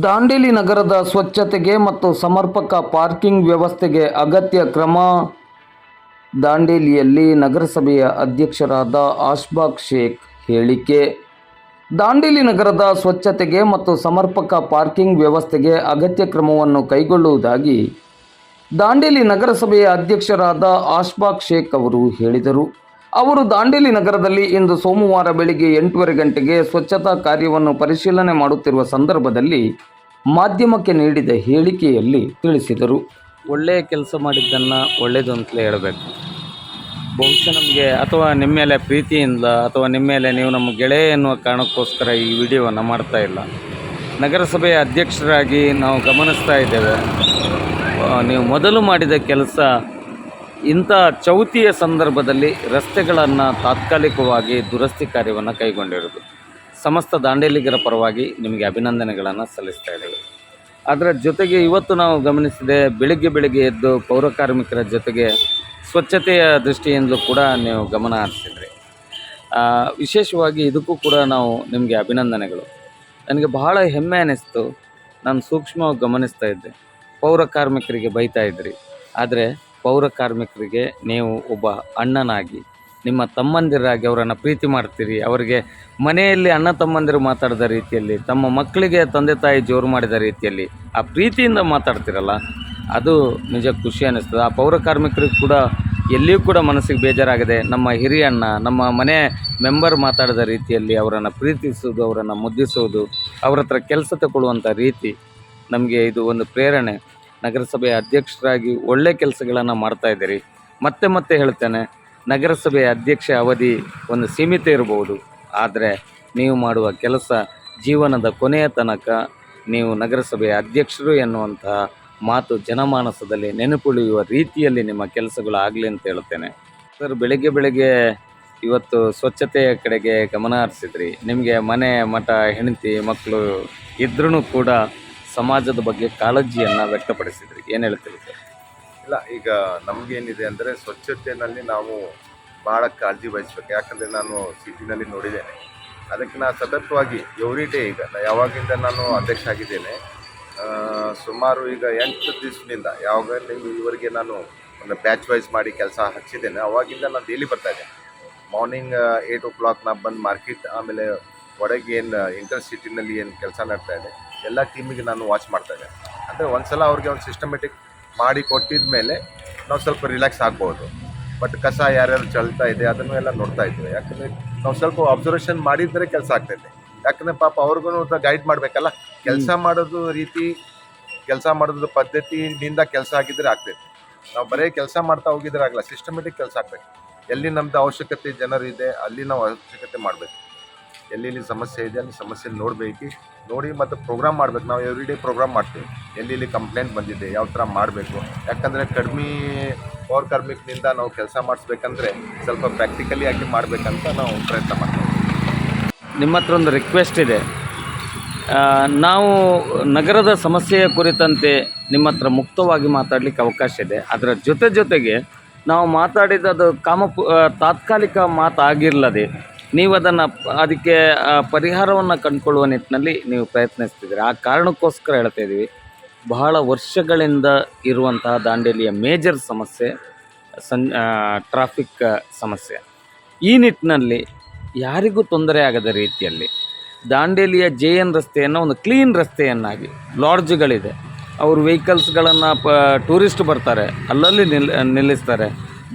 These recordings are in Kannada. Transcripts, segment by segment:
ದಾಂಡೇಲಿ ನಗರದ ಸ್ವಚ್ಛತೆಗೆ ಮತ್ತು ಸಮರ್ಪಕ ಪಾರ್ಕಿಂಗ್ ವ್ಯವಸ್ಥೆಗೆ ಅಗತ್ಯ ಕ್ರಮ ದಾಂಡೇಲಿಯಲ್ಲಿ ನಗರಸಭೆಯ ಅಧ್ಯಕ್ಷರಾದ ಆಶ್ಬಾಗ್ ಶೇಖ್ ಹೇಳಿಕೆ. ದಾಂಡೇಲಿ ನಗರದ ಸ್ವಚ್ಛತೆಗೆ ಮತ್ತು ಸಮರ್ಪಕ ಪಾರ್ಕಿಂಗ್ ವ್ಯವಸ್ಥೆಗೆ ಅಗತ್ಯ ಕ್ರಮವನ್ನು ಕೈಗೊಳ್ಳುವುದಾಗಿ ದಾಂಡೇಲಿ ನಗರಸಭೆಯ ಅಧ್ಯಕ್ಷರಾದ ಆಶ್ಬಾಗ್ ಶೇಖ್ ಅವರು ಹೇಳಿದರು. ಅವರು ದಾಂಡೇಲಿ ನಗರದಲ್ಲಿ ಇಂದು ಸೋಮವಾರ ಬೆಳಿಗ್ಗೆ ಎಂಟೂವರೆ ಗಂಟೆಗೆ ಸ್ವಚ್ಛತಾ ಕಾರ್ಯವನ್ನು ಪರಿಶೀಲನೆ ಮಾಡುತ್ತಿರುವ ಸಂದರ್ಭದಲ್ಲಿ ಮಾಧ್ಯಮಕ್ಕೆ ನೀಡಿದ ಹೇಳಿಕೆಯಲ್ಲಿ ತಿಳಿಸಿದರು. ಒಳ್ಳೆಯ ಕೆಲಸ ಮಾಡಿದ್ದನ್ನು ಒಳ್ಳೆಯದು ಅಂತಲೇ ಹೇಳಬೇಕು. ಬಹುಶಃ ನಮಗೆ ಅಥವಾ ನಿಮ್ಮ ಮೇಲೆ ಪ್ರೀತಿಯಿಂದ ಅಥವಾ ನಿಮ್ಮ ಮೇಲೆ ನೀವು ನಮ್ಮ ಗೆಳೆಯ ಎನ್ನುವ ಕಾರಣಕ್ಕೋಸ್ಕರ ಈ ವಿಡಿಯೋವನ್ನು ಮಾಡ್ತಾ ಇಲ್ಲ. ನಗರಸಭೆಯ ಅಧ್ಯಕ್ಷರಾಗಿ ನಾವು ಗಮನಿಸ್ತಾ ಇದ್ದೇವೆ. ನೀವು ಮೊದಲು ಮಾಡಿದ ಕೆಲಸ ಇಂಥ ಚೌತಿಯ ಸಂದರ್ಭದಲ್ಲಿ ರಸ್ತೆಗಳನ್ನು ತಾತ್ಕಾಲಿಕವಾಗಿ ದುರಸ್ತಿ ಕಾರ್ಯವನ್ನು ಕೈಗೊಂಡಿರೋದು ಸಮಸ್ತ ದಾಂಡೇಲಿಗರ ಪರವಾಗಿ ನಿಮಗೆ ಅಭಿನಂದನೆಗಳನ್ನು ಸಲ್ಲಿಸ್ತಾ ಇದ್ದೇವೆ. ಅದರ ಜೊತೆಗೆ ಇವತ್ತು ನಾವು ಗಮನಿಸಿದೆ, ಬೆಳಿಗ್ಗೆ ಬೆಳಿಗ್ಗೆ ಎದ್ದು ಪೌರ ಕಾರ್ಮಿಕರ ಜೊತೆಗೆ ಸ್ವಚ್ಛತೆಯ ದೃಷ್ಟಿಯಿಂದಲೂ ಕೂಡ ನೀವು ಗಮನ ಹರಿಸಿದ್ರಿ. ವಿಶೇಷವಾಗಿ ಇದಕ್ಕೂ ಕೂಡ ನಾವು ನಿಮಗೆ ಅಭಿನಂದನೆಗಳು. ನನಗೆ ಬಹಳ ಹೆಮ್ಮೆ ಅನ್ನಿಸ್ತು ನಾನು ಸೂಕ್ಷ್ಮವಾಗಿ ಗಮನಿಸ್ತಾ ಇದ್ದೆ. ಪೌರ ಕಾರ್ಮಿಕರಿಗೆ ಬೈತಾ ಇದ್ರಿ. ಆದರೆ ಪೌರ ಕಾರ್ಮಿಕರಿಗೆ ನೀವು ಒಬ್ಬ ಅಣ್ಣನಾಗಿ, ನಿಮ್ಮ ತಮ್ಮಂದಿರಾಗಿ ಅವರನ್ನು ಪ್ರೀತಿ ಮಾಡ್ತೀರಿ. ಅವರಿಗೆ ಮನೆಯಲ್ಲಿ ಅಣ್ಣ ತಮ್ಮಂದಿರು ಮಾತಾಡಿದ ರೀತಿಯಲ್ಲಿ, ತಮ್ಮ ಮಕ್ಕಳಿಗೆ ತಂದೆ ತಾಯಿ ಜೋರು ಮಾಡಿದ ರೀತಿಯಲ್ಲಿ ಆ ಪ್ರೀತಿಯಿಂದ ಮಾತಾಡ್ತಿರಲ್ಲ, ಅದು ನಿಜ ಖುಷಿ ಅನ್ನಿಸ್ತದೆ. ಆ ಪೌರ ಕಾರ್ಮಿಕರಿಗೆ ಕೂಡ ಎಲ್ಲಿಯೂ ಕೂಡ ಮನಸ್ಸಿಗೆ ಬೇಜಾರಾಗಿದೆ ನಮ್ಮ ಹಿರಿಯಣ್ಣ ನಮ್ಮ ಮನೆ ಮೆಂಬರ್ ಮಾತಾಡಿದ ರೀತಿಯಲ್ಲಿ ಅವರನ್ನು ಪ್ರೀತಿಸುವುದು, ಅವರನ್ನು ಮುದ್ದಿಸುವುದು, ಅವರ ಹತ್ರ ಕೆಲಸ ತಗೊಳ್ಳುವಂಥ ರೀತಿ ನಮಗೆ ಇದು ಒಂದು ಪ್ರೇರಣೆ. ನಗರಸಭೆಯ ಅಧ್ಯಕ್ಷರಾಗಿ ಒಳ್ಳೆ ಕೆಲಸಗಳನ್ನು ಮಾಡ್ತಾ ಇದ್ದೀರಿ. ಮತ್ತೆ ಮತ್ತೆ ಹೇಳ್ತೇನೆ, ನಗರಸಭೆಯ ಅಧ್ಯಕ್ಷ ಅವಧಿ ಒಂದು ಸೀಮಿತ ಇರಬಹುದು. ಆದರೆ ನೀವು ಮಾಡುವ ಕೆಲಸ ಜೀವನದ ಕೊನೆಯ ತನಕ ನೀವು ನಗರಸಭೆಯ ಅಧ್ಯಕ್ಷರು ಎನ್ನುವಂತಹ ಮಾತು ಜನಮಾನಸದಲ್ಲಿ ನೆನಪುಳಿಯುವ ರೀತಿಯಲ್ಲಿ ನಿಮ್ಮ ಕೆಲಸಗಳು ಆಗಲಿ ಅಂತ ಹೇಳ್ತೇನೆ. ಸರ್, ಬೆಳಗ್ಗೆ ಬೆಳಗ್ಗೆ ಇವತ್ತು ಸ್ವಚ್ಛತೆಯ ಕಡೆಗೆ ಗಮನ ಹರಿಸಿದ್ರಿ. ನಿಮಗೆ ಮನೆ, ಮಠ, ಹೆಂಡತಿ, ಮಕ್ಕಳು ಇದ್ರೂ ಕೂಡ ಸಮಾಜದ ಬಗ್ಗೆ ಕಾಳಜಿಯನ್ನು ವ್ಯಕ್ತಪಡಿಸಿದ್ರಿ. ಏನು ಹೇಳ್ತೀರಿ? ಸರ್ ಇಲ್ಲ, ಈಗ ನಮಗೇನಿದೆ ಅಂದರೆ ಸ್ವಚ್ಛತೆಯಲ್ಲಿ ನಾವು ಭಾಳ ಕಾಳಜಿ ವಹಿಸ್ಬೇಕು. ಯಾಕಂದರೆ ನಾನು ಸಿಟಿನಲ್ಲಿ ನೋಡಿದ್ದೇನೆ. ಅದಕ್ಕೆ ನಾನು ಸತತವಾಗಿ ಎವ್ರಿ ಡೇ ಈಗ ಯಾವಾಗಿಂದ ನಾನು ಅಧ್ಯಕ್ಷ ಆಗಿದ್ದೇನೆ ಸುಮಾರು ಈಗ ಎಂಟು ದಿವಸದಿಂದ ಯಾವಾಗ ಇವರಿಗೆ ನಾನು ಒಂದು ಬ್ಯಾಚ್ ವೈಸ್ ಮಾಡಿ ಕೆಲಸ ಹಚ್ಚಿದ್ದೇನೆ. ಅವಾಗಿಂದ ನಾನು ಡೈಲಿ ಬರ್ತಾ ಇದ್ದೆ ಮಾರ್ನಿಂಗ್ ಏಯ್ಟ್ ಓ ಕ್ಲಾಕ್ ನಾನು ಬಂದು ಮಾರ್ಕೆಟ್ ಆಮೇಲೆ ಒಳಗೆ ಏನು ಇಂಟರ್ ಸಿಟಿನಲ್ಲಿ ಏನು ಕೆಲಸ ನಡ್ತಾ ಇದೆ ಎಲ್ಲ ಟೀಮಿಗೆ ನಾನು ವಾಚ್ ಮಾಡ್ತಾ ಇದ್ದೆ ಅಂದರೆ ಒಂದ್ಸಲ ಅವ್ರಿಗೆ ಒಂದು ಸಿಸ್ಟಮೆಟಿಕ್ ಮಾಡಿ ಕೊಟ್ಟಿದ ಮೇಲೆ ನಾವು ಸ್ವಲ್ಪ ರಿಲ್ಯಾಕ್ಸ್ ಆಗ್ಬೋದು. ಬಟ್ ಕಸ ಯಾರ್ಯಾರು ಚಲ್ತಾ ಇದೆ ಅದನ್ನು ಎಲ್ಲ ನೋಡ್ತಾ ಇದ್ವಿ ಯಾಕಂದರೆ ನಾವು ಸ್ವಲ್ಪ ಅಬ್ಸರ್ವೇಷನ್ ಮಾಡಿದರೆ ಕೆಲಸ ಆಗ್ತೈತೆ ಯಾಕಂದರೆ ಪಾಪ ಅವ್ರಿಗೂ ಗೈಡ್ ಮಾಡಬೇಕಲ್ಲ? ಕೆಲಸ ಮಾಡೋದು ರೀತಿ ಕೆಲಸ ಮಾಡೋದು ಪದ್ಧತಿಯಿಂದ ಕೆಲಸ ಆಗಿದ್ರೆ ಆಗ್ತೈತೆ. ನಾವು ಬರೀ ಕೆಲಸ ಮಾಡ್ತಾ ಹೋಗಿದ್ರೆ ಆಗಲ್ಲ ಸಿಸ್ಟಮೆಟಿಕ್ ಕೆಲಸ ಆಗ್ಬೇಕು ಎಲ್ಲಿ ನಮ್ದು ಅವಶ್ಯಕತೆ ಜನರಿದೆ ಇದೆ ಅಲ್ಲಿ ನಾವು ಅವಶ್ಯಕತೆ ಮಾಡಬೇಕು. ಎಲ್ಲೆಲ್ಲಿ ಸಮಸ್ಯೆ ಇದೆ ಅಲ್ಲಿ ಸಮಸ್ಯೆ ನೋಡಬೇಕು. ನೋಡಿ ಮತ್ತು ಪ್ರೋಗ್ರಾಮ್ ಮಾಡಬೇಕು. ನಾವು ಎವ್ರಿ ಡೇ ಪ್ರೋಗ್ರಾಮ್ ಮಾಡ್ತೀವಿ. ಎಲ್ಲೆಲ್ಲಿ ಕಂಪ್ಲೇಂಟ್ ಬಂದಿದೆ, ಯಾವ ಥರ ಮಾಡಬೇಕು. ಯಾಕಂದರೆ ಕಡಿಮೆ ಪವರ್ ಕಾರ್ಮಿಕನಿಂದ ನಾವು ಕೆಲಸ ಮಾಡಿಸ್ಬೇಕಂದ್ರೆ ಸ್ವಲ್ಪ ಪ್ರಾಕ್ಟಿಕಲಿ ಆಗಿ ಮಾಡಬೇಕಂತ ನಾವು ಪ್ರಯತ್ನ ಮಾಡ್ತೀವಿ. ನಿಮ್ಮ ಹತ್ರ ಒಂದು ರಿಕ್ವೆಸ್ಟ್ ಇದೆ. ನಾವು ನಗರದ ಸಮಸ್ಯೆಯ ಕುರಿತಂತೆ ನಿಮ್ಮ ಹತ್ರ ಮುಕ್ತವಾಗಿ ಮಾತಾಡಲಿಕ್ಕೆ ಅವಕಾಶ ಇದೆ. ಅದರ ಜೊತೆ ಜೊತೆಗೆ ನಾವು ಮಾತಾಡಿದ ಅದು ಕಾಮ ತಾತ್ಕಾಲಿಕ ಮಾತಾಗಿರಲದೆ ನೀವು ಅದನ್ನು ಅದಕ್ಕೆ ಪರಿಹಾರವನ್ನು ಕಂಡುಕೊಳ್ಳುವ ನಿಟ್ಟಿನಲ್ಲಿ ನೀವು ಪ್ರಯತ್ನಿಸ್ತಿದ್ದೀರಿ. ಆ ಕಾರಣಕ್ಕೋಸ್ಕರ ಹೇಳ್ತಾ ಇದ್ದೀವಿ ಬಹಳ ವರ್ಷಗಳಿಂದ ಇರುವಂತಹ ದಾಂಡೇಲಿಯ ಮೇಜರ್ ಸಮಸ್ಯೆ, ಸನ್ ಟ್ರಾಫಿಕ್ ಸಮಸ್ಯೆ. ಈ ನಿಟ್ಟಿನಲ್ಲಿ ಯಾರಿಗೂ ತೊಂದರೆ ಆಗದ ರೀತಿಯಲ್ಲಿ ದಾಂಡೇಲಿಯ ಜೆ ಎನ್ ರಸ್ತೆಯನ್ನು ಒಂದು ಕ್ಲೀನ್ ರಸ್ತೆಯನ್ನಾಗಿ ಲಾಡ್ಜ್ಗಳಿದೆ. ಅವರು ವೆಹಿಕಲ್ಸ್ಗಳನ್ನು, ಪ, ಟೂರಿಸ್ಟ್ ಬರ್ತಾರೆ, ಅಲ್ಲಲ್ಲಿ ನಿಲ್, ನಿಲ್ಲಿಸ್ತಾರೆ.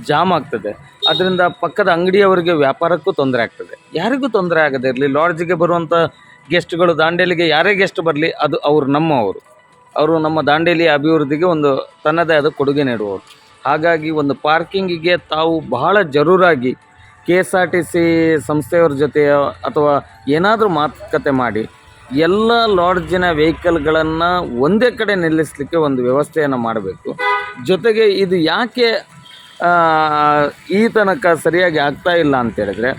ಜಾಮ್ ಆಗ್ತದೆ. ಅದರಿಂದ ಪಕ್ಕದ ಅಂಗಡಿಯವರಿಗೆ ವ್ಯಾಪಾರಕ್ಕೂ ತೊಂದರೆ ಆಗ್ತದೆ. ಯಾರಿಗೂ ತೊಂದರೆ ಆಗದೇ ಇರಲಿ, ಲಾಡ್ಜಿಗೆ ಬರುವಂಥ ಗೆಸ್ಟ್ಗಳು, ದಾಂಡೇಲಿಗೆ ಯಾರೇ ಗೆಸ್ಟ್ ಬರಲಿ, ಅದು ಅವರು ನಮ್ಮವರು ಅವರು. ನಮ್ಮ ದಾಂಡೇಲಿಯ ಅಭಿವೃದ್ಧಿಗೆ ಒಂದು ತನ್ನದೇ ಆದ ಕೊಡುಗೆ ನೀಡುವವರು. ಹಾಗಾಗಿ ಒಂದು ಪಾರ್ಕಿಂಗಿಗೆ ತಾವು ಬಹಳ ಜರೂರಾಗಿ K S R T C ಸಂಸ್ಥೆಯವ್ರ ಜೊತೆ ಅಥವಾ ಏನಾದರೂ ಮಾತುಕತೆ ಮಾಡಿ ಎಲ್ಲ ಲಾಡ್ಜಿನ ವೆಹಿಕಲ್ಗಳನ್ನು ಒಂದೇ ಕಡೆ ನಿಲ್ಲಿಸಲಿಕ್ಕೆ ಒಂದು ವ್ಯವಸ್ಥೆಯನ್ನು ಮಾಡಬೇಕು. ಜೊತೆಗೆ ಇದು ಯಾಕೆ ಈ ತನಕ ಸರಿಯಾಗಿ ಆಗ್ತಾ ಇಲ್ಲ ಅಂತೇಳಿದರೆ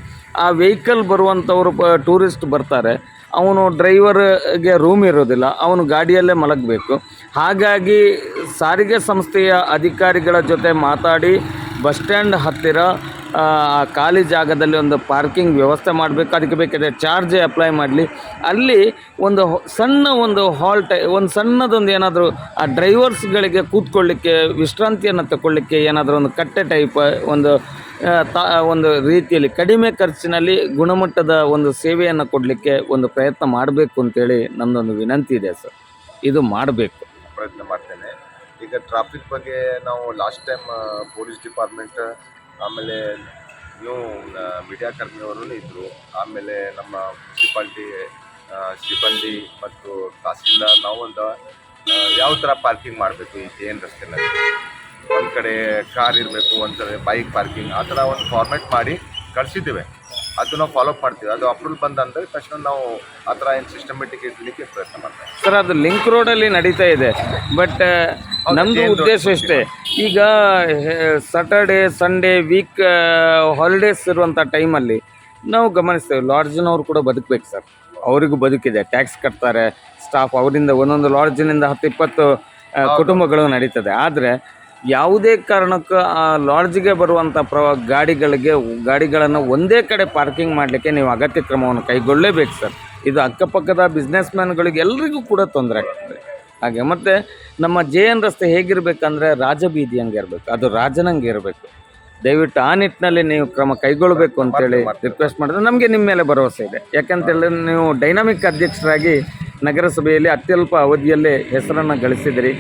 ಆ ವೆಹಿಕಲ್ ಬರುವಂಥವ್ರು ಪ ಟೂರಿಸ್ಟ್ ಬರ್ತಾರೆ. ಅವನು ಡ್ರೈವರ್ಗೆ ರೂಮ್ ಇರೋದಿಲ್ಲ, ಅವನು ಗಾಡಿಯಲ್ಲೇ ಮಲಗಬೇಕು. ಹಾಗಾಗಿ ಸಾರಿಗೆ ಸಂಸ್ಥೆಯ ಅಧಿಕಾರಿಗಳ ಜೊತೆ ಮಾತಾಡಿ, ಬಸ್ ಸ್ಟ್ಯಾಂಡ್ ಹತ್ತಿರ ಆ ಖಾಲಿ ಜಾಗದಲ್ಲಿ ಒಂದು ಪಾರ್ಕಿಂಗ್ ವ್ಯವಸ್ಥೆ ಮಾಡಬೇಕು. ಅದಕ್ಕೆ ಬೇಕಿದ್ರೆ ಚಾರ್ಜ್ ಅಪ್ಲೈ ಮಾಡಲಿ. ಅಲ್ಲಿ ಒಂದು ಸಣ್ಣ ಒಂದು ಹಾಲ್ ಟೈ, ಒಂದು ಸಣ್ಣದೊಂದು ಏನಾದರೂ, ಆ ಡ್ರೈವರ್ಸ್ಗಳಿಗೆ ಕೂತ್ಕೊಳ್ಳಿಕ್ಕೆ, ವಿಶ್ರಾಂತಿಯನ್ನು ತಗೊಳ್ಳಿಕ್ಕೆ ಏನಾದರೂ ಒಂದು ಕಟ್ಟೆ ಟೈಪ್ ಒಂದು ತಾ ಒಂದು ರೀತಿಯಲ್ಲಿ ಕಡಿಮೆ ಖರ್ಚಿನಲ್ಲಿ ಗುಣಮಟ್ಟದ ಒಂದು ಸೇವೆಯನ್ನು ಕೊಡಲಿಕ್ಕೆ ಒಂದು ಪ್ರಯತ್ನ ಮಾಡಬೇಕು ಅಂತೇಳಿ ನನ್ನೊಂದು ವಿನಂತಿ ಇದೆ ಸರ್. ಇದು ಮಾಡಬೇಕು. ಪ್ರಯತ್ನ ಮಾಡ್ತೇನೆ. ಈಗ ಟ್ರಾಫಿಕ್ ಬಗ್ಗೆ ನಾವು ಲಾಸ್ಟ್ ಟೈಮ್ ಪೊಲೀಸ್ ಡಿಪಾರ್ಟ್ಮೆಂಟ್ ಆಮೇಲೆ ನ್ಯೂ ಮೀಡಿಯಾ ಕರ್ಮಿಯವರು ಇದ್ದರು ಆಮೇಲೆ ನಮ್ಮ ಮುನ್ಸಿಪಾಲ್ಟಿ ಸಿಬ್ಬಂದಿ ಮತ್ತು ತಹಸೀಲ್ದಾರ್ ಒಂದು ಯಾವ ಥರ ಪಾರ್ಕಿಂಗ್ ಮಾಡಬೇಕು? ಈ ಜೆ ಎನ್ ರಸ್ತೆನಲ್ಲಿ. ಒಂದು ಕಡೆ ಕಾರ್ ಇರಬೇಕು, ಒಂದು ಕಡೆ ಬೈಕ್ ಪಾರ್ಕಿಂಗ್ ಆ ಥರ ಒಂದು ಫಾರ್ಮೆಟ್ ಮಾಡಿ ಕಳಿಸಿದ್ದೇವೆ. ಅದು ನಾವು ಫಾಲೋಅಪ್ ಮಾಡ್ತೀವಿ. ಅದು ಅಪ್ರೂವಲ್ ಬಂದಂದ್ರೆ ತಕ್ಷಣ ನಾವು ಆ ಥರ ಏನು ಸಿಸ್ಟಮೆಟಿಕ್ ಇಡ್ಲಿಕ್ಕೆ ಪ್ರಯತ್ನ ಮಾಡ್ತೇವೆ. ಸರ್ ಅದು ಲಿಂಕ್ ರೋಡಲ್ಲಿ ನಡೀತಾ ಇದೆ. ಬಟ್ ನಮ್ಮದು ಉದ್ದೇಶ ಅಷ್ಟೇ. ಈಗ ಸಾಟರ್ಡೇ ಸಂಡೇ ವೀಕ್ ಹಾಲಿಡೇಸ್ ಇರುವಂಥ ಟೈಮಲ್ಲಿ ನಾವು ಗಮನಿಸ್ತೇವೆ. ಲಾಡ್ಜಿನವ್ರು ಕೂಡ ಬದುಕಬೇಕು ಸರ್. ಅವರಿಗೂ ಬದುಕಿದೆ. ಟ್ಯಾಕ್ಸ್ ಕಟ್ತಾರೆ. ಸ್ಟಾಫ್ ಅವರಿಂದ ಒಂದೊಂದು ಲಾಡ್ಜಿನಿಂದ ಹತ್ತು ಇಪ್ಪತ್ತು ಕುಟುಂಬಗಳು ನಡೀತದೆ. ಆದರೆ ಯಾವುದೇ ಕಾರಣಕ್ಕೂ ಆ ಲಾಡ್ಜ್ಗೆ ಬರುವಂಥ ಪ್ರ ಗಾಡಿಗಳಿಗೆ ಗಾಡಿಗಳನ್ನು ಒಂದೇ ಕಡೆ ಪಾರ್ಕಿಂಗ್ ಮಾಡಲಿಕ್ಕೆ ನೀವು ಅಗತ್ಯ ಕ್ರಮವನ್ನು ಕೈಗೊಳ್ಳಲೇಬೇಕು ಸರ್. ಇದು ಅಕ್ಕಪಕ್ಕದ ಬಿಸ್ನೆಸ್ ಮ್ಯಾನ್ಗಳಿಗೆ ಎಲ್ರಿಗೂ ಕೂಡ ತೊಂದರೆ ಆಗ್ತದೆ. ಹಾಗೆ ಮತ್ತು ನಮ್ಮ ಜೆ ಎನ್ ರಸ್ತೆ ಹೇಗಿರಬೇಕಂದ್ರೆ ರಾಜಬೀದಿ ಹಂಗೆ ಇರಬೇಕು ಅದು ರಾಜನಂಗೆ ಇರಬೇಕು. ದಯವಿಟ್ಟು ಆ ನಿಟ್ಟಿನಲ್ಲಿ ನೀವು ಕ್ರಮ ಕೈಗೊಳ್ಳಬೇಕು ಅಂತೇಳಿ ರಿಕ್ವೆಸ್ಟ್ ಮಾಡಿದ್ರೆ ನಮಗೆ ನಿಮ್ಮ ಮೇಲೆ ಭರವಸೆ ಇದೆ. ಯಾಕಂತೇಳಿದ್ರೆ ನೀವು ಡೈನಾಮಿಕ್ ಅಧ್ಯಕ್ಷರಾಗಿ ನಗರಸಭೆಯಲ್ಲಿ ಅತ್ಯಲ್ಪ ಅವಧಿಯಲ್ಲೇ ಹೆಸರನ್ನು ಗಳಿಸಿದಿರಿ.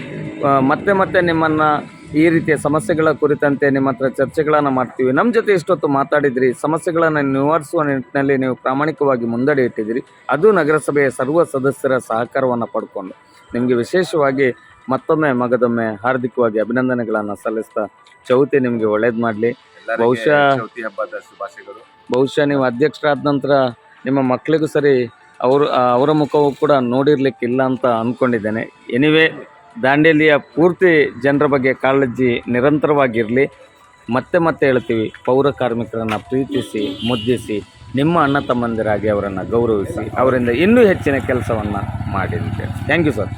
ಮತ್ತೆ ಮತ್ತೆ ನಿಮ್ಮನ್ನು ಈ ರೀತಿಯ ಸಮಸ್ಯೆಗಳ ಕುರಿತಂತೆ ನಿಮ್ಮ ಹತ್ರ ಚರ್ಚೆಗಳನ್ನು ಮಾಡ್ತೀವಿ. ನಮ್ಮ ಜೊತೆ ಇಷ್ಟೊತ್ತು ಮಾತಾಡಿದ್ರಿ. ಸಮಸ್ಯೆಗಳನ್ನು ನಿವಾರಿಸುವ ನಿಟ್ಟಿನಲ್ಲಿ ನೀವು ಪ್ರಾಮಾಣಿಕವಾಗಿ ಮುಂದಡಿ ಇಟ್ಟಿದ್ದೀರಿ. ಅದು ನಗರಸಭೆಯ ಸರ್ವ ಸದಸ್ಯರ ಸಹಕಾರವನ್ನು ಪಡ್ಕೊಂಡು. ನಿಮಗೆ ವಿಶೇಷವಾಗಿ ಮತ್ತೊಮ್ಮೆ ಮಗದೊಮ್ಮೆ ಹಾರ್ದಿಕವಾಗಿ ಅಭಿನಂದನೆಗಳನ್ನು ಸಲ್ಲಿಸ್ತಾ ಚೌತಿ ನಿಮಗೆ ಒಳ್ಳೇದು ಮಾಡಲಿ. ಬಹುಶಃ- ಚೌತಿ ಹಬ್ಬದ ಶುಭಾಶಯಗಳು. ಬಹುಶಃ ನೀವು ಅಧ್ಯಕ್ಷರಾದ ನಂತರ ನಿಮ್ಮ ಮಕ್ಕಳಿಗೂ ಸರಿ ಅವರು ಅವರ ಮುಖವೂ ಕೂಡ ನೋಡಿರ್ಲಿಕ್ಕಿಲ್ಲ ಅಂತ ಅಂದ್ಕೊಂಡಿದ್ದೇನೆ ಎನಿವೇ ದಾಂಡೇಲಿಯ ಪೂರ್ತಿ ಜನರ ಬಗ್ಗೆ ಕಾಳಜಿ ನಿರಂತರವಾಗಿರಲಿ, ಮತ್ತೆ ಮತ್ತೆ ಹೇಳ್ತೀವಿ, ಪೌರ ಕಾರ್ಮಿಕರನ್ನು ಪ್ರೀತಿಸಿ, ಮುದ್ದಿಸಿ, ನಿಮ್ಮ ಅಣ್ಣ ತಮ್ಮಂದಿರಾಗಿ ಅವರನ್ನು ಗೌರವಿಸಿ, ಅವರಿಂದ ಇನ್ನೂ ಹೆಚ್ಚಿನ ಕೆಲಸವನ್ನು ಮಾಡಿ ಥ್ಯಾಂಕ್ ಯು ಸರ್